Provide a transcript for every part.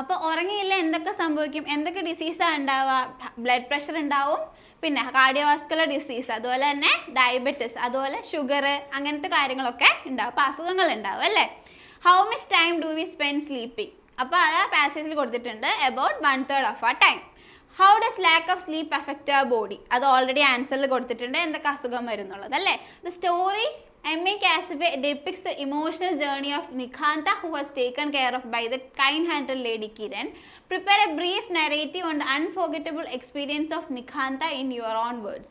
അപ്പോൾ ഉറങ്ങിയില്ല എന്തൊക്കെ സംഭവിക്കും എന്തൊക്കെ ഡിസീസാണ് ഉണ്ടാവുക ബ്ലഡ് പ്രഷർ ഉണ്ടാവും പിന്നെ കാർഡിയോവാസ്കുലർ ഡിസീസ് അതുപോലെ തന്നെ ഡയബറ്റിസ് അതുപോലെ ഷുഗർ അങ്ങനത്തെ കാര്യങ്ങളൊക്കെ ഉണ്ടാവും. അപ്പോൾ അസുഖങ്ങൾ ഉണ്ടാവും അല്ലേ? How much time do we spend sleeping അപ്പോൾ അത് ആ പാസേജിൽ കൊടുത്തിട്ടുണ്ട് അബൌട്ട് വൺ തേർഡ് ഓഫ് ആ time how does lack of sleep affect our body അത് ഓൾറെഡി ആൻസറിൽ കൊടുത്തിട്ടുണ്ട് എന്തൊക്കെ അസുഖം വരുന്നുള്ളത് അല്ലേ? സ്റ്റോറി എം എ കാസിബെ depicts the emotional journey of Nikhanta who was taken care of by the kind-hearted lady Kiran. Prepare a brief narrative on the unforgettable experience of Nikhanta in your own words.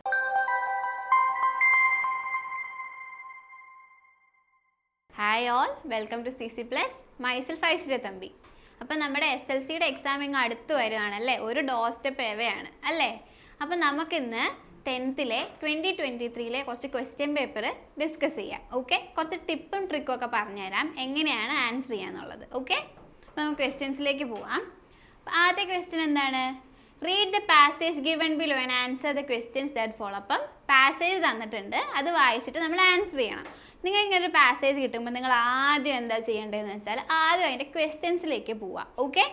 Hi all welcome to C C plus myself Aishwarya Thampi അപ്പം നമ്മുടെ S L സിയുടെ exam ഇങ്ങ് അടുത്ത് വരുവാണല്ലേ ഒരു ഡോ step എവയാണ് അല്ലേ അപ്പം നമുക്കിന്ന് ടെൻത്തിലെ twenty ട്വന്റി ത്രീയിലെ കുറച്ച് ക്വസ്റ്റ്യൻ പേപ്പർ ഡിസ്കസ് ചെയ്യാം. ഓക്കെ കുറച്ച് ടിപ്പും ട്രിക്കും ഒക്കെ പറഞ്ഞുതരാം. എങ്ങനെയാണ് ആൻസർ ചെയ്യാന്നുള്ളത്. ഓക്കെ അപ്പം നമുക്ക് ക്വസ്റ്റ്യൻസിലേക്ക് പോവാം. ആദ്യ ക്വസ്റ്റ്യൻ എന്താണ്? Read the passage given below and answer the questions that follow അപ്പം പാസേജ് തന്നിട്ടുണ്ട്. അത് വായിച്ചിട്ട് നമ്മൾ ആൻസർ ചെയ്യണം. നിങ്ങൾ ഇങ്ങനെ ഒരു പാസേജ് കിട്ടുമ്പോൾ നിങ്ങൾ ആദ്യം എന്താ ചെയ്യേണ്ടതെന്ന് വെച്ചാൽ ആദ്യം അതിന്റെ ക്വസ്റ്റ്യൻസിലേക്ക് പോവാം. ഓക്കെ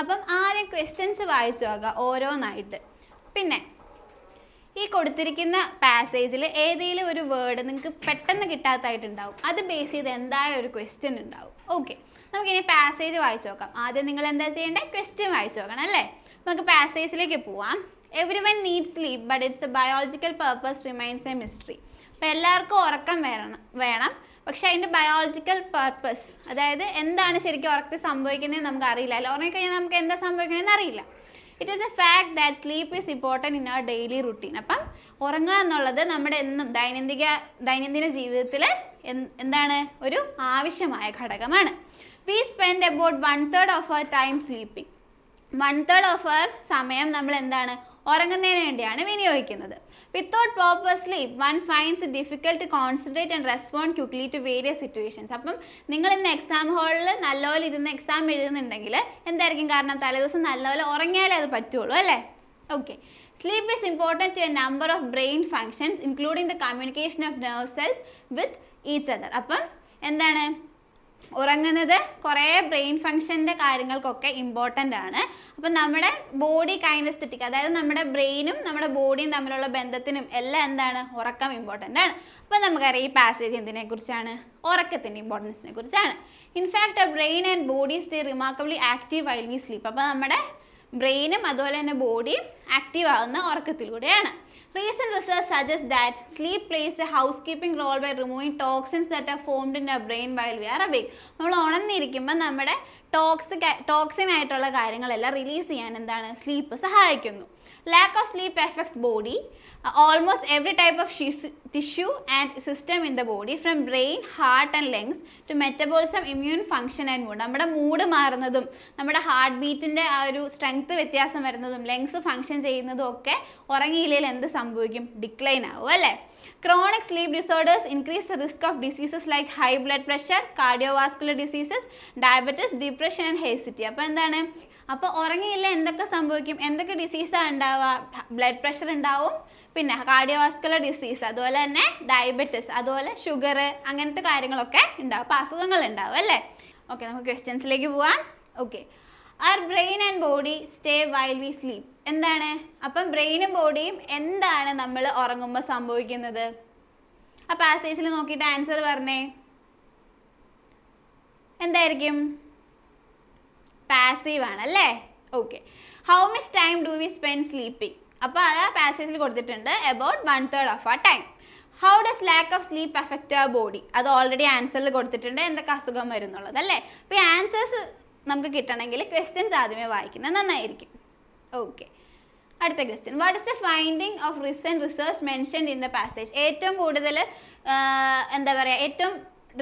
അപ്പം ആദ്യം ക്വസ്റ്റ്യൻസ് വായിച്ചു നോക്കുക ഓരോന്നായിട്ട്. പിന്നെ ഈ കൊടുത്തിരിക്കുന്ന പാസേജിൽ ഏതെങ്കിലും ഒരു വേർഡ് നിങ്ങൾക്ക് പെട്ടെന്ന് കിട്ടാത്തതായിട്ടുണ്ടാവും അത് ബേസ് ചെയ്ത് എന്തായ ഒരു ക്വസ്റ്റ്യൻ ഉണ്ടാവും. ഓക്കെ നമുക്കിനി പാസേജ് വായിച്ചു നോക്കാം. ആദ്യം നിങ്ങൾ എന്താ ചെയ്യേണ്ടത് ക്വസ്റ്റ്യൻ വായിച്ചു നോക്കണം അല്ലേ? നമുക്ക് പാസേജിലേക്ക് പോവാം. Everyone needs sleep but it's a biological purpose remains a mystery അപ്പോൾ എല്ലാവർക്കും ഉറക്കം വേണം വേണം. പക്ഷെ അതിന്റെ ബയോളജിക്കൽ പർപ്പസ് അതായത് എന്താണ് ശരിക്കും ഉറക്കത്തിൽ സംഭവിക്കുന്നതെന്ന് നമുക്ക് അറിയില്ല. അല്ല? ഉറങ്ങിക്കഴിഞ്ഞാൽ നമുക്ക് എന്താ സംഭവിക്കണമെന്ന് അറിയില്ല. It is a fact that sleep is important in our daily routine അപ്പം ഉറങ്ങുക എന്നുള്ളത് നമ്മുടെ എന്നും ദൈനംദിക ദൈനംദിന ജീവിതത്തിൽ എന്താണ്? ഒരു ആവശ്യമായ ഘടകമാണ്. We spend about one third of our time sleeping one third of our സമയം നമ്മൾ എന്താണ്? ഉറങ്ങുന്നതിന് വേണ്ടിയാണ് വിനിയോഗിക്കുന്നത്. Without proper one finds difficult concentrate and respond quickly to various situations അപ്പം നിങ്ങൾ ഇന്ന് എക്സാം ഹാളിൽ നല്ലപോലെ ഇരുന്ന് എക്സാം എഴുതുന്നുണ്ടെങ്കിൽ എന്തായിരിക്കും കാരണം? തലേദിവസം നല്ലപോലെ ഉറങ്ങിയാലേ അത് പറ്റുള്ളൂ അല്ലേ? Okay sleep is important to a number of brain functions including the communication of nerve cells with each other അപ്പം എന്താണ്? ഉറങ്ങുന്നത് കുറേ ബ്രെയിൻ ഫങ്ഷന്റെ കാര്യങ്ങൾക്കൊക്കെ ഇമ്പോർട്ടന്റ് ആണ്. അപ്പം നമ്മുടെ ബോഡി കൈനസ്തെറ്റിക് അതായത് നമ്മുടെ ബ്രെയിനും നമ്മുടെ ബോഡിയും തമ്മിലുള്ള ബന്ധത്തിനും എല്ലാം എന്താണ്? ഉറക്കം ഇമ്പോർട്ടന്റ് ആണ്. അപ്പം നമുക്കറിയാം ഈ പാസേജ് എന്തിനെ കുറിച്ചാണ്? ഉറക്കത്തിന്റെ ഇമ്പോർട്ടൻസിനെ കുറിച്ചാണ്. In fact brain and body stay remarkably active while we sleep അപ്പോൾ നമ്മുടെ ബ്രെയിനും അതുപോലെ തന്നെ ബോഡിയും ആക്റ്റീവ് ആകുന്ന ഉറക്കത്തിലൂടെയാണ്. Recent research suggests that sleep plays a housekeeping role by removing toxins that are formed in our brain while we are awake. നമ്മൾ ഉണർന്നിരിക്കുമ്പോൾ നമ്മുടെ toxic toxin ആയിട്ടുള്ള കാര്യങ്ങളെല്ലാം release ചെയ്യാൻ എന്താണ് സ്ലീപ്പ് സഹായിക്കുന്നു lack of sleep effects body almost every type of tissue and system in the body from brain heart and lungs to metabolism immune function and mood നമ്മുടെ mood മാറുന്നതും നമ്മുടെ heart ബീറ്റിന്റെ ആ ഒരു സ്ട്രെങ്ത് വ്യത്യാസം വരുന്നതും ലങ്സ് ഫംഗ്ഷൻ ചെയ്യുന്നതും ഒക്കെ ഉറങ്ങിയില്ലെങ്കിൽ എന്ത് സംഭവിക്കും? ഡിക്ലൈൻ ആവും അല്ലേ? Chronic sleep disorders increase the risk of diseases like high blood pressure cardiovascular diseases diabetes depression and obesity അപ്പോൾ എന്താണ്? അപ്പോൾ ഉറങ്ങിയില്ല എന്തൊക്കെ സംഭവിക്കും എന്തൊക്കെ ഡിസീസാണ് ഉണ്ടാവുക ബ്ലഡ് പ്രഷർ ഉണ്ടാവും പിന്നെ കാർഡിയോവാസ്കുലർ ഡിസീസ് അതുപോലെ തന്നെ ഡയബറ്റിസ് അതുപോലെ ഷുഗർ അങ്ങനത്തെ കാര്യങ്ങളൊക്കെ ഉണ്ടാവും. അപ്പോൾ അസുഖങ്ങൾ ഉണ്ടാവും അല്ലേ? ഓക്കെ നമുക്ക് ക്വസ്റ്റ്യൻസിലേക്ക് പോവാം. Okay our brain and body stay while we sleep എന്താണ്? അപ്പം ബ്രെയിനും ബോഡിയും എന്താണ് നമ്മൾ ഉറങ്ങുമ്പോൾ സംഭവിക്കുന്നത്? ആ പാസേജിൽ നോക്കിയിട്ട് ആൻസർ പറഞ്ഞേ. എന്തായിരിക്കും? പാസീവ് ആണ് അല്ലേ? Okay how much time do we spend sleeping അപ്പോൾ അത് ആ പാസേജിൽ കൊടുത്തിട്ടുണ്ട് അബൌട്ട് വൺ തേർഡ് ഓഫ് ആ time how does lack of sleep effect ആ ബോഡി അത് ഓൾറെഡി ആൻസറിൽ കൊടുത്തിട്ടുണ്ട് എന്തൊക്കെ അസുഖം വരുന്നുള്ളത് അല്ലേ? അപ്പോൾ ഈ ആൻസേഴ്സ് നമുക്ക് കിട്ടണമെങ്കിൽ ക്വസ്റ്റ്യൻസ് ആദ്യമേ വായിക്കുന്നത് നന്നായിരിക്കും. ഓക്കെ അടുത്ത question what is the finding of recent research mentioned in the passage ഏറ്റവും കൂടുതൽ എന്താ പറയുക ഏറ്റവും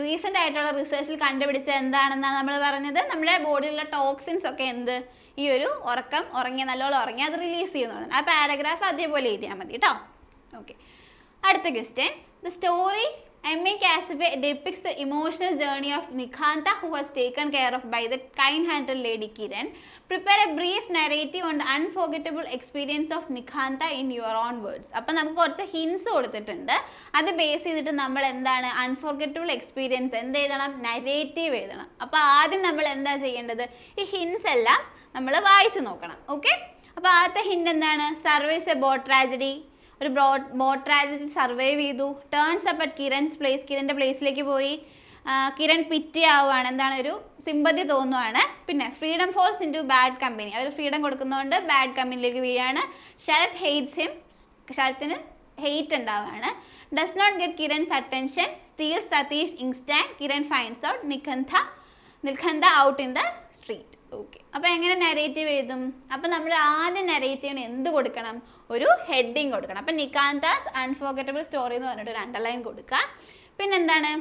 റീസെന്റ് ആയിട്ടുള്ള റിസർച്ചിൽ കണ്ടുപിടിച്ച എന്താണെന്നാണ് നമ്മൾ പറഞ്ഞത്? നമ്മുടെ ബോഡിയിലുള്ള ടോക്സിൻസ് ഒക്കെ എന്ത്? ഈ ഒരു ഉറക്കം ഉറങ്ങിയ നല്ലോണം ഉറങ്ങി അത് റിലീസ് ചെയ്യുന്നതാണ്. ആ പാരഗ്രാഫ് അതേപോലെ എഴുതിയാൽ മതി കേട്ടോ ഓക്കെ അടുത്ത ക്വസ്റ്റ്യൻ ദ സ്റ്റോറി എ കാസിബെ depicts the emotional journey of Nikhanta who was taken care of by the kind-hearted lady Kiran. Prepare a brief narrative on the unforgettable experience of Nikhanta in your own words. അപ്പം നമുക്ക് കുറച്ച് hints കൊടുത്തിട്ടുണ്ട് അത് base ചെയ്തിട്ട് നമ്മൾ എന്താണ് unforgettable experience എന്ത് എഴുതണം നരേറ്റീവ് എഴുതണം അപ്പോൾ ആദ്യം നമ്മൾ എന്താ ചെയ്യേണ്ടത് ഈ ഹിൻസ് എല്ലാം നമ്മൾ വായിച്ചു നോക്കണം ഓക്കെ അപ്പോൾ ആദ്യത്തെ ഹിന്റ് എന്താണ് സർവീസ് എ ബോട്ട് ട്രാജഡി ഒരു ബോട്ട് ട്രാജഡി സർവൈവ് ചെയ്തു. Turns up at Kiran's place കിരണിന്റെ പ്ലേസിലേക്ക് പോയി. കിരൺ പിറ്റി ആവുകയാണ് എന്താണ്? ഒരു സിമ്പതി തോന്നുവാണ്. പിന്നെ freedom falls into bad company അവർ ഫ്രീഡം കൊടുക്കുന്നതുകൊണ്ട് ബാഡ് കമ്പനിയിലേക്ക് വീഴാണ്. ശരത് ഹെയ്റ്റ്സ് ഹിം ശരത്തിന് ഹെയ്റ്റ് ഉണ്ടാവുകയാണ് does not get Kiran's attention steal Satish instead Kiran finds out Nikhandha Nilkhandha out in the street okay അപ്പോൾ എങ്ങനെ നെറേറ്റീവ് എഴുതും? അപ്പോൾ നമ്മൾ ആദ്യം നെറേറ്റീവിന് എന്ത് കൊടുക്കണം? ഒരു ഹെഡിങ് കൊടുക്കണം. അപ്പോൾ നിക്കാന്താസ് അൺഫോർഗറ്റബിൾ സ്റ്റോറി എന്ന് പറഞ്ഞിട്ട് ഒരു അണ്ടർലൈൻ കൊടുക്കുക. പിന്നെന്താണ്?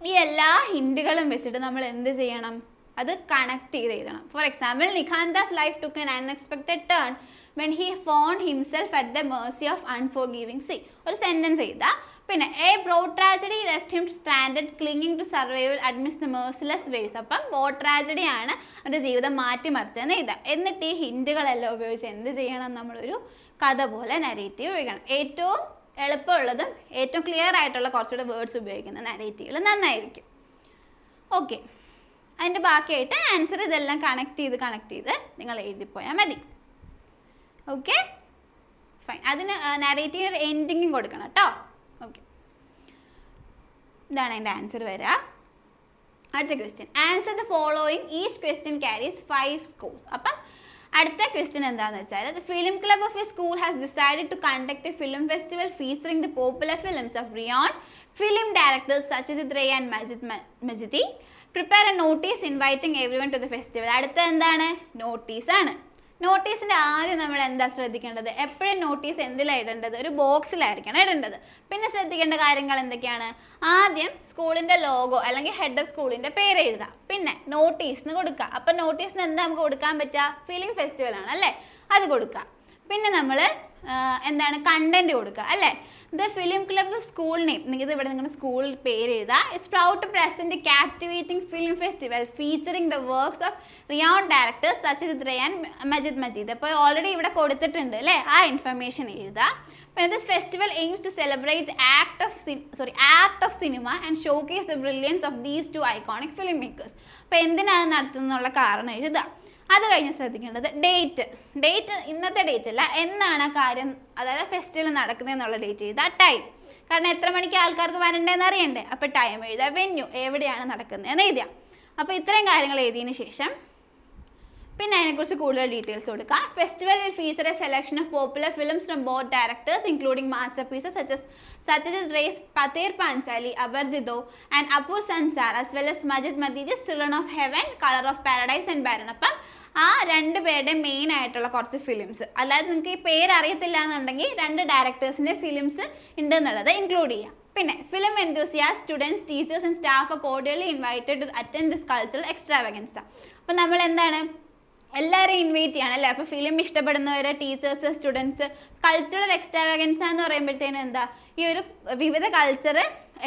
ഈ എല്ലാ ഹിൻഡുകളും വെച്ചിട്ട് നമ്മൾ എന്ത് ചെയ്യണം? അത് കണക്ട് ചെയ്ത് എഴുതണം. For example Nikhanta's life took an unexpected turn when he found himself at the mercy of unforgiving sea ഒരു സെന്റൻസ് ചെയ്ത പിന്നെ a broad tragedy left him standard clinging to survival അഡ്മിസ് the merciless vase അപ്പം tragedy ആണ് അവരുടെ ജീവിതം മാറ്റിമറിച്ചതെന്ന് എഴുതാം. എന്നിട്ട് ഈ ഹിൻഡുകളെല്ലാം ഉപയോഗിച്ച് എന്ത് ചെയ്യണം നമ്മളൊരു കഥ പോലെ നരേറ്റീവ് ഉപയോഗിക്കണം. ഏറ്റവും എളുപ്പമുള്ളതും ഏറ്റവും ക്ലിയർ ആയിട്ടുള്ള കുറച്ചുകൂടെ വേർഡ്സ് ഉപയോഗിക്കുന്ന നരേറ്റീവുകൾ നന്നായിരിക്കും. ഓക്കെ അതിന്റെ ബാക്കിയായിട്ട് ആൻസർ ഇതെല്ലാം കണക്ട് ചെയ്ത് കണക്ട് ചെയ്ത് നിങ്ങൾ എഴുതിപ്പോയാൽ മതി. ഓക്കെ ഫൈൻ അതിന് നരേറ്റീവ് എൻഡിങ്ങും കൊടുക്കണം കേട്ടോ. ഓക്കെ ഇതാണ് അതിന്റെ ആൻസർ വരിക. അടുത്ത question answer the following each question carries five scores അപ്പം അടുത്ത ക്വസ്റ്റ്യൻ എന്താണെന്ന് വെച്ചാൽ the film club of a school has decided to conduct a film festival featuring the popular films of renowned film directors Satyajit Ray and Majid Majidi prepare a notice inviting everyone to the festival അടുത്ത എന്താണ്? Notice ആണ്. നോട്ടീസിന്റെ ആദ്യം നമ്മൾ എന്താ ശ്രദ്ധിക്കേണ്ടത്? എപ്പോഴും notice എന്തിലാണ് ഇടേണ്ടത്? ഒരു ബോക്സിലായിരിക്കണം ഇടേണ്ടത്. പിന്നെ ശ്രദ്ധിക്കേണ്ട കാര്യങ്ങൾ എന്തൊക്കെയാണ്? ആദ്യം സ്കൂളിന്റെ ലോഗോ അല്ലെങ്കിൽ ഹെഡർ സ്കൂളിന്റെ പേര് എഴുതാം പിന്നെ നോട്ടീസിന് കൊടുക്കുക. അപ്പം നോട്ടീസിന് എന്താ നമുക്ക് കൊടുക്കാൻ പറ്റുക? ഫിലിം ഫെസ്റ്റിവൽ ആണ് അല്ലേ? അത് കൊടുക്കുക. പിന്നെ നമ്മൾ എന്താണ്? കണ്ടന്റ് കൊടുക്കുക അല്ലേ? The film club school name. നിങ്ങൾക്ക് ഇവിടെ നിങ്ങളുടെ സ്കൂൾ പേര് എഴുതാം is proud to present captivating film festival featuring the works of renowned directors Satyajit Ray Majid Majidi അപ്പോൾ ഓൾറെഡി ഇവിടെ കൊടുത്തിട്ടുണ്ട് അല്ലേ? ആ ഇൻഫർമേഷൻ എഴുതാം. പിന്നെ this festival aims to celebrate act of sorry act of cinema and showcase the brilliance of these two iconic filmmakers അപ്പോൾ എന്തിനാണ് നടത്തുന്നുള്ള കാരണം എഴുതാം. അത് കഴിഞ്ഞ് ശ്രദ്ധിക്കേണ്ടത് ഡേറ്റ് ഡേറ്റ് ഇന്നത്തെ ഡേറ്റ് അല്ല എന്നാണ് കാര്യം അതായത് ഫെസ്റ്റിവൽ നടക്കുന്നത് എന്നുള്ള ഡേറ്റ് എഴുതുക. ടൈം കാരണം എത്ര മണിക്ക് ആൾക്കാർക്ക് വരണ്ടേന്ന് അറിയണ്ടേ? അപ്പോൾ ടൈം എഴുതുക. വെന്യൂ എവിടെയാണ് നടക്കുന്നത് എന്ന് എഴുതുക. അപ്പോൾ ഇത്രയും കാര്യങ്ങൾ എഴുതിയതിന് ശേഷം പിന്നെ അതിനെക്കുറിച്ച് കൂടുതൽ ഡീറ്റെയിൽസ് കൊടുക്കുക festival will feature a selection of popular films from both directors including masterpieces such as Satyajit Ray's Pather Panchali Aparajito and Apur Sansar as well as Majid Majidi's Children of Heaven Colour of Paradise and ബാരണപ്പം ആ രണ്ട് പേരുടെ main ആയിട്ടുള്ള കുറച്ച് films അല്ലാതെ നിങ്ങൾക്ക് ഈ പേര് അറിയത്തില്ല എന്നുണ്ടെങ്കിൽ രണ്ട് ഡയറക്ടേഴ്സിന്റെ ഫിലിംസ് ഉണ്ട് എന്നുള്ളത് ഇൻക്ലൂഡ് ചെയ്യാം. പിന്നെ film enthusiasts students teachers and staff cordially invited to attend this cultural extravaganza അപ്പം നമ്മൾ എന്താണ്? എല്ലാവരെയും ഇൻവൈറ്റ് ചെയ്യണം അല്ലേ? അപ്പോൾ ഫിലിം ഇഷ്ടപ്പെടുന്നവരെ ടീച്ചേഴ്സ് സ്റ്റുഡൻസ് കൾച്ചറൽ എക്സ്ട്രാവഗൻസ എന്ന് പറയുമ്പോഴത്തേനും എന്താ? ഈ ഒരു വിവിധ കൾച്ചർ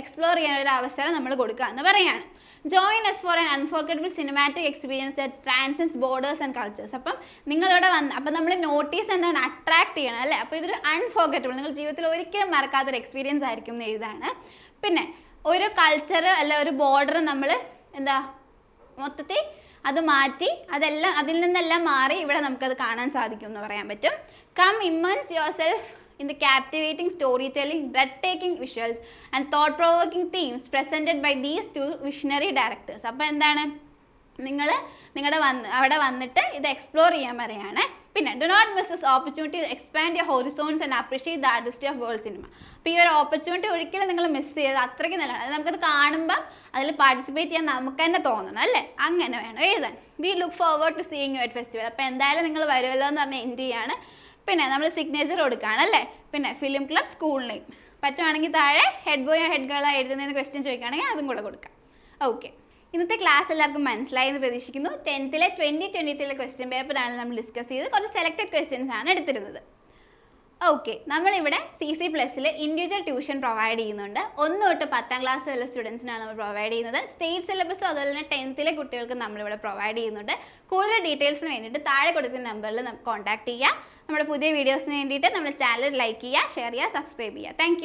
എക്സ്പ്ലോർ ചെയ്യാൻ ഒരു അവസരം നമ്മൾ കൊടുക്കുക എന്ന് പറയാണ് join us for an unforgettable cinematic experience that transcends borders and cultures അപ്പം നിങ്ങളിവിടെ വന്ന് അപ്പം നമ്മൾ നോട്ടീസ് എന്താണ്? അട്രാക്ട് ചെയ്യണം അല്ലേ? അപ്പോൾ ഇതൊരു അൺഫോർഗറ്റബിൾ നിങ്ങൾ ജീവിതത്തിൽ ഒരിക്കലും മറക്കാത്തൊരു എക്സ്പീരിയൻസ് ആയിരിക്കും എന്ന് എഴുതാണ്. പിന്നെ ഒരു കൾച്ചർ അല്ല ഒരു ബോർഡർ നമ്മൾ എന്താ മൊത്തത്തിൽ അത് മാറ്റി അതെല്ലാം അതിൽ നിന്നെല്ലാം മാറി ഇവിടെ നമുക്കത് കാണാൻ സാധിക്കും എന്ന് പറയാൻ പറ്റും. Come immerse yourself in the captivating storytelling, breathtaking visuals and thought-provoking themes presented by these two visionary directors. അപ്പോൾ എന്താണ്? നിങ്ങൾ നിങ്ങളുടെ വന്ന് അവിടെ വന്നിട്ട് ഇത് എക്സ്പ്ലോർ ചെയ്യാൻ പറയുകയാണ് പിന്നെ do not miss this opportunity expand your horizons and appreciate the artist of world cinema അപ്പോൾ ഈ ഒരു ഓപ്പർച്യൂണിറ്റി ഒരിക്കലും നിങ്ങൾ മിസ് ചെയ്ത് അത്രയ്ക്ക് നല്ലതാണ്. നമുക്കത് കാണുമ്പം അതിൽ പാർട്ടിസിപ്പേറ്റ് ചെയ്യാൻ നമുക്ക് തന്നെ തോന്നണം അല്ലേ? അങ്ങനെ വേണം എഴുതാൻ. We look forward to seeing you at festival അപ്പോൾ എന്തായാലും നിങ്ങൾ വരുമല്ലോ എന്ന് പറഞ്ഞാൽ എൻഡ് ചെയ്യാണ്? പിന്നെ നമ്മൾ സിഗ്നേച്ചർ കൊടുക്കുകയാണ് അല്ലേ? പിന്നെ ഫിലിം ക്ലബ് സ്കൂൾ നെയിം പറ്റുവാണെങ്കിൽ താഴെ ഹെഡ് ബോയ് ഹെഡ് ഗേളോ എഴുതുന്നതിന് ക്വസ്റ്റ്യൻ ചോദിക്കുകയാണെങ്കിൽ അതും കൂടെ കൊടുക്കാം. ഓക്കെ ഇന്നത്തെ ക്ലാസ് എല്ലാവർക്കും മനസ്സിലായി എന്ന് പ്രതീക്ഷിക്കുന്നു. ടെൻത്തിലെ ട്വന്റി ട്വന്റിത്തിലെ ക്വസ്റ്റ്യൻ പേപ്പറാണ് നമ്മൾ ഡിസ്കസ് ചെയ്ത് കുറച്ച് സെലക്റ്റഡ് ക്വസ്റ്റ്യൻസ് ആണ് എടുത്തിരുന്നത്. ഓക്കെ നമ്മളിവിടെ സി സി പ്ലസ്സിൽ ഇൻഡിവിജ്വൽ ട്യൂഷൻ പ്രൊവൈഡ് ചെയ്യുന്നുണ്ട്. ഒന്ന് തൊട്ട് പത്താം ക്ലാസ് വരെ സ്റ്റുഡൻസിനാണ് നമ്മൾ പ്രൊവൈഡ് ചെയ്യുന്നത്. സ്റ്റേറ്റ് സിലബസും അതുപോലെ തന്നെ ടെൻത്തിലെ കുട്ടികൾക്ക് നമ്മളിവിടെ പ്രൊവൈഡ് ചെയ്യുന്നുണ്ട്. കൂടുതൽ ഡീറ്റെയിൽസിന് വേണ്ടിയിട്ട് താഴെ കൊടുക്കുന്ന നമ്പറിൽ കോൺടാക്ട് ചെയ്യുക നമ്മുടെ പുതിയ വീഡിയോസിന് വേണ്ടിയിട്ട് നമ്മുടെ ചാനൽ ലൈക്ക് ചെയ്യുക ഷെയർ ചെയ്യുക സബ്സ്ക്രൈബ് ചെയ്യുക. താങ്ക്